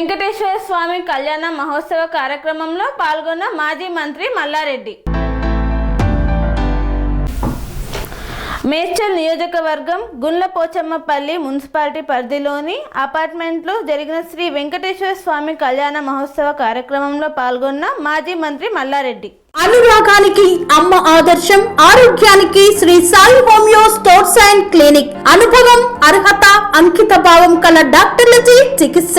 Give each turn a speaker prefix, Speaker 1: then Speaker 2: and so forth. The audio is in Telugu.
Speaker 1: వెంకటేశ్వర స్వామి కళ్యాణ మహోత్సవ కార్యక్రమంలో పాల్గొన్న మాజీ మంత్రి మల్లారెడ్డి. మేడ్చల్ నియోజకవర్గం గుండ్లపోచమ్మపల్లి మున్సిపాలిటీ పరిధిలోని అపార్ట్మెంట్లో జరిగిన శ్రీ వెంకటేశ్వర స్వామి కళ్యాణ మహోత్సవ కార్యక్రమంలో పాల్గొన్న మాజీ మంత్రి మల్లారెడ్డి.
Speaker 2: అనురాగానికి అమ్మ ఆదర్శం ఆరోగ్యానికి Sri Sai homeo sports and clinic. అనుభవం అర్హత అంకిత భావం కల డాక్టర్లచే చికిత్స.